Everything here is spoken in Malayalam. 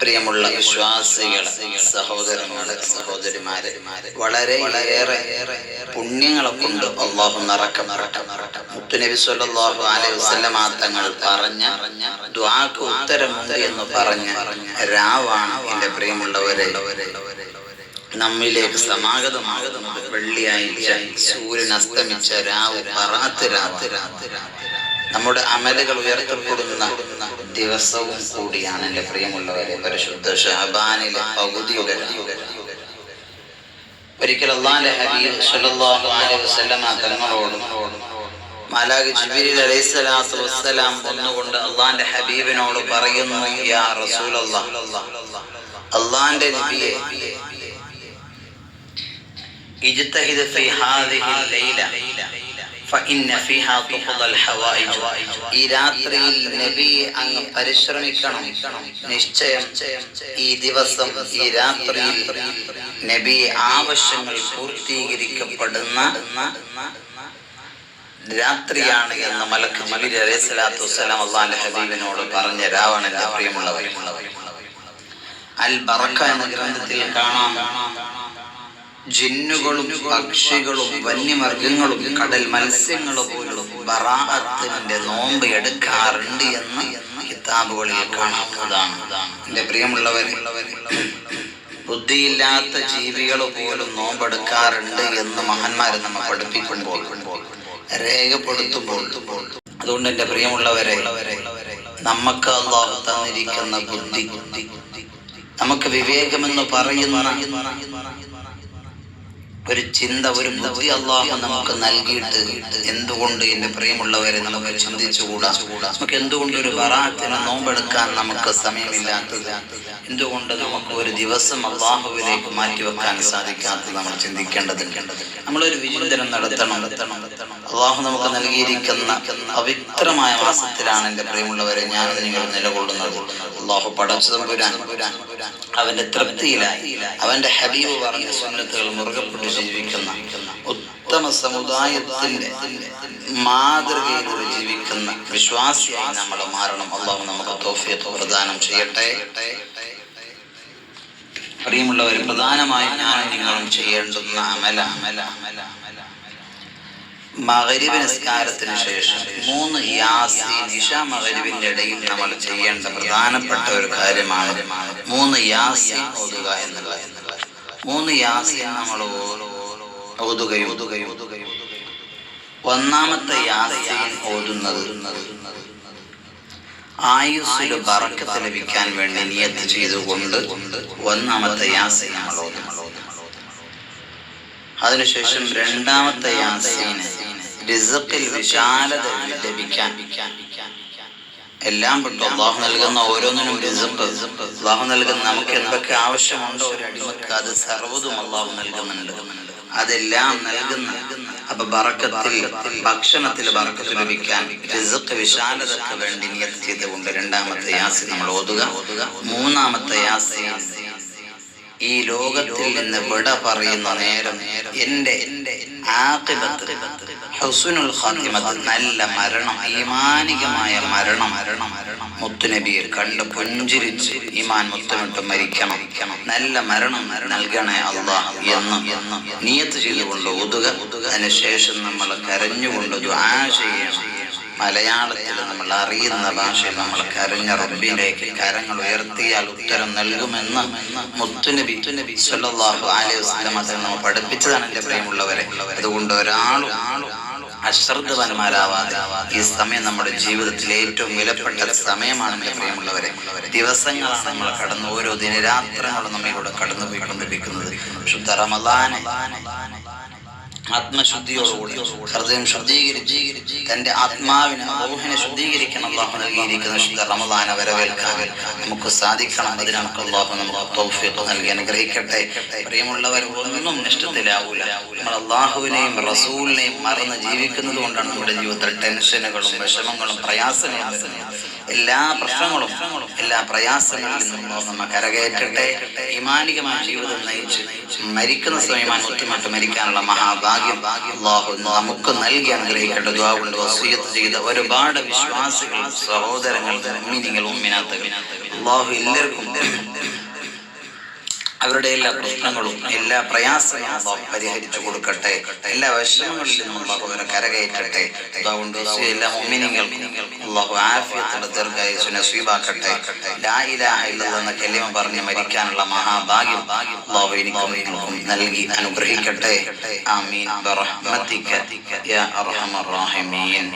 പ്രിയമുള്ള വിശ്വാസികളെ സഹോദരങ്ങളെ സഹോദരിമാരെ വളരെ ഏറെ പുണ്യങ്ങളെ കൊണ്ട് അള്ളാഹു നിറക്കം നിറക്കം. മുത്തുനബി സല്ലല്ലാഹു അലൈഹി വസല്ലമ തങ്ങൾ പറഞ്ഞ ദ്വാക്ക് ഉത്തരമുണ്ട് എന്ന് പറഞ്ഞ രാവാണ് എന്റെ പ്രിയമുള്ളവരെ. നമ്മിലേക്ക് സമാഗതമാകുന്നത് വെള്ളിയാഴ്ച സൂര്യൻ അസ്തമിച്ച രാവ് പറാത്ത് രാത്ത് രാത്ത് നമ്മുടെ അമലുകൾ ഉയർത്തപ്പെടുന്ന ദിവസവും കൂടിയാണ് എന്റെ പ്രിയമുള്ളവരെ പരിശുദ്ധ ഷഹബാനിലെ പകുതിയുടെ ഒരിക്കൽ അള്ളാന്റെ ഹബീബ് സല്ലല്ലാഹു അലൈഹി തങ്ങളോട് ജിബ്രീൽ വന്നുകൊണ്ട് അള്ളാന്റെ ഹബീബിനോട് പറയുന്നു യാ റസൂലല്ലാഹ് അള്ളാന്റെ നബിയെ ഇജ്തഹിദ് ഹാദിഹിൽ ലൈല ഈ രാത്രിയിൽ നബി അങ്ങ് പരിശ്രമിക്കണം. നിശ്ചയം ഈ ദിവസം ഈ രാത്രിയിൽ നബി ആവശ്യങ്ങൾ പൂർത്തീകരിക്കപ്പെടുന്ന രാത്രിയാണ് എന്ന് മലക്ക് ജിബിരി അലൈഹി സ്വലാത്തു വസ്സലാം അള്ളാന്റെ ഹബീബിനോട് പറഞ്ഞ രാവണന്റെ പ്രിയമുള്ളവർ. അൽ ബറക്ക എന്ന ഗ്രന്ഥത്തിൽ കാണാം. ജിന്നുകളും പക്ഷികളും വന്യമൃഗങ്ങളും കടൽ മത്സ്യങ്ങളും പോലും ബറാഅത്തിന്റെ നോമ്പ് എടുക്കാറുണ്ട് എന്ന് കിതാബുകളിൽ കാണാവുന്നതാണ്. എന്റെ പ്രിയമുള്ളവരെ ബുദ്ധിയില്ലാത്ത ജീവികൾ പോലും നോമ്പെടുക്കാറുണ്ട് എന്ന് മഹാന്മാർ നമ്മെ പഠിപ്പിക്കുമ്പോൾ രേഖപ്പെടുത്തുമ്പോൾ. അതുകൊണ്ട് എന്റെ പ്രിയമുള്ളവരെ നമുക്ക് തന്നിരിക്കുന്ന ബുദ്ധി നമുക്ക് വിവേകമെന്ന് പറയുന്ന ഒരു ചിന്ത ഒരു ബുദ്ധി അള്ളാഹു നമുക്ക് നൽകിയിട്ട് എന്തുകൊണ്ട് എന്റെ പ്രിയമുള്ളവരെ നമുക്ക് ചിന്തിച്ചുകൂടാ? നമുക്ക് എന്തുകൊണ്ട് ഒരു വറാത്തിന് നോമ്പെടുക്കാൻ നമുക്ക് സമയമില്ലാത്തത്? എന്തുകൊണ്ട് നമുക്ക് ഒരു ദിവസം അള്ളാഹുവിലേക്ക് മാറ്റിവെക്കാൻ സാധിക്കാത്തത് നമ്മൾ ചിന്തിക്കേണ്ടതുണ്ട്. നമ്മളൊരു വിചിന്തനം നടത്തണം. അള്ളാഹു നമുക്ക് നൽകിയിരിക്കുന്ന അവിത്രമായ മാസത്തിലാണ് എന്റെ പ്രിയമുള്ളവരെ ഞാൻ നിങ്ങൾ നിലകൊള്ളുന്നത്. അള്ളാഹു പടച്ചതമ്പുരാൻ അവന്റെ തൃപ്തിയിലായി. അവന്റെ ഹബീബ് പറഞ്ഞ സുന്നത്തുകൾ മുറുകെ പിടിച്ച് ജീവിക്കുന്ന ഉത്തമ സമുദായത്തിന്റെ മാതൃകയിലൂടെ ജീവിക്കുന്ന വിശ്വാസിയായി നമ്മൾ മാറണം. അള്ളാഹു നമുക്ക് തോഫിയത്ത് പ്രദാനം ചെയ്യട്ടെ. പ്രിയമുള്ളവർ പ്രധാനമായും ഞാൻ നിങ്ങളും ചെയ്യേണ്ടുന്ന അമല അമല അമല അമല. മകരിബ് നിസ്കാരത്തിന് ശേഷം മൂന്ന് യാസീൻ ഇഷ മകരിബിന്റെ ഇടയിൽ നമ്മൾ ചെയ്യേണ്ട പ്രധാനപ്പെട്ട ഒരു കാര്യമാണ് മൂന്ന് യാസീൻ ഓതുക എന്നുള്ളത്. മൂന്ന് യാസീൻ നമ്മൾ ഓതുകയും ഒന്നാമത്തെ യാസീൻ ഓതുന്നത് ആയുസ്സിൽ പറക്കത്ത് ലഭിക്കാൻ വേണ്ടി നിയത്ത് ചെയ്തുകൊണ്ട് ഒന്നാമത്തെ യാസീൻ നമ്മൾ ഓതും അതിനുശേഷം രണ്ടാമത്തെ യാസീന് വിശാലത ലഭിക്കാൻ. എല്ലാം പെട്ടു. അള്ളാഹു നൽകുന്ന ഓരോന്നിനും റിസപ്പ് അള്ളാഹു നൽകുന്ന നമുക്ക് എന്തൊക്കെ ആവശ്യമുണ്ടോ ഒരു അടിമക്ക് അത് സർവതും അള്ളാഹു നൽകുന്നുണ്ട്. അതെല്ലാം നൽകുന്ന അപ്പൊ ബറക്കത്തിൽ ഭക്ഷണത്തിൽ ബറക്കത്ത് ലഭിക്കാൻ റിസക്ക് വിശാലതക്ക് വേണ്ടി നിയത്ത് ചെയ്തുകൊണ്ട് രണ്ടാമത്തെ യാസി നമ്മൾ ഓതുക. മൂന്നാമത്തെ യാസി ഈ ലോകത്തിൽ നിന്ന് വിട പറയുന്ന നേരം എന്റെ ആഖിബത്ത് ഹുസ്നുൽ നല്ല മരണം ഈമാനികമായ മരണം മരണം മരണം മുത്തുനബിയെ കണ്ട് പുഞ്ചിരിച്ച് ഈമാൻ മുത്തമിട്ട് മരിക്കണം. നല്ല മരണം നൽകണേ അള്ളാഹ് എന്ന് നിയത്ത് ചെയ്തുകൊണ്ട് ഒതുക അതിനുശേഷം നമ്മൾ കരഞ്ഞുകൊണ്ട് ദുആ ചെയ്യണം. മലയാളത്തിൽ നമ്മൾ അറിയുന്ന ഭാഷയിൽ നമ്മൾ കരഞ്ഞ റബ്ബിലേക്ക് കരങ്ങൾ ഉയർത്തിയാൽ ഉത്തരം നൽകുമെന്ന് മുത്തുനബി സല്ലല്ലാഹു അലൈഹി വസല്ലം നമ്മൾ പഠിപ്പിച്ചതാണ് എന്റെ പ്രിയമുള്ളവരെ. അതുകൊണ്ട് ഒരാളും അശ്രദ്ധവാന്മാരാവാതെ ഈ സമയം നമ്മുടെ ജീവിതത്തിലെ ഏറ്റവും വിലപ്പെട്ട സമയമാണ് പ്രിയമുള്ളവരെ. ദിവസങ്ങളാണ് നമ്മൾ കടന്ന് ഓരോ ദിനരാത്രങ്ങളും നമ്മളിലൂടെ കടന്നു പോയിക്കൊണ്ടിരിക്കുന്നത് ശുദ്ധ റമദാനെ ആത്മശുദ്ധിയോടുകൂടി ഹൃദയം ശുദ്ധീകരിച്ച് തന്റെ ആത്മാവിനെ റൂഹിനെ ശുദ്ധീകരിക്കണം അള്ളാഹു നൽകിയിരിക്കുന്ന ശുദ്ധ റമദാന വരവേൽക്കാൻ നമുക്ക് സാധിക്കണം. അതിന് നമുക്ക് അള്ളാഹു നമുക്ക് തൗഫീഖ് നൽകി. അനുഗ്രഹിക്കട്ടെ. പ്രിയമുള്ളവർ ഒന്നും നഷ്ടത്തിലാവൂല. നമ്മൾ അള്ളാഹുവിനെയും റസൂലിനെയും മറന്ന് ജീവിക്കുന്നത് കൊണ്ടാണ് നമ്മുടെ ജീവിതത്തിൽ ടെൻഷനുകളും വിഷമങ്ങളും പ്രയാസങ്ങളും വരുന്നത്. എല്ലാ പ്രശ്നങ്ങളും എല്ലാ പ്രയാസങ്ങളിൽ നിന്നും നമ്മെ കരകയറ്റട്ടെ. ഇമാനികമായ ജീവിതം നയിച്ച് മരിക്കുന്ന സമയമാണ് ഒത്തുമായിട്ട് മരിക്കാനുള്ള മഹാഭാഗ്യം. അള്ളാഹു നമുക്ക് നൽകി അനുഗ്രഹിക്കേണ്ട ദ്വാ കൊണ്ട് വസീയത്ത് ചെയ്ത ഒരുപാട് വിശ്വാസികൾ സഹോദരങ്ങൾ ഉമ്മിനികൾ ഉമ്മിനാത്തകൾ അള്ളാഹു എല്ലാവർക്കും അവരുടെ എല്ലാ പ്രശ്നങ്ങളും എല്ലാ പ്രയാസങ്ങളും അള്ളാഹു പരിഹരിച്ചു കൊടുക്കട്ടെ. എല്ലാ വിഷയങ്ങളിലും നിന്നും അള്ളാഹു അവരെ കരകയറ്റട്ടെ. അതുകൊണ്ട് എല്ലാ മുഅ്മിനീങ്ങൾക്കും അള്ളാഹു ആഫിയത്തുള്ള ദീർഘായുസ് നസീബാക്കട്ടെ ലാ ഇലാഹ ഇല്ലല്ലാഹ് എന്ന കലിമ പറഞ്ഞ് മരിക്കാനുള്ള മഹാഭാഗ്യം അള്ളാഹു എനിക്കും നൽകി അനുഗ്രഹിക്കട്ടെ. ആമീൻ. ബറഹ്മതിക. യാ അർഹമർ റഹീമീൻ.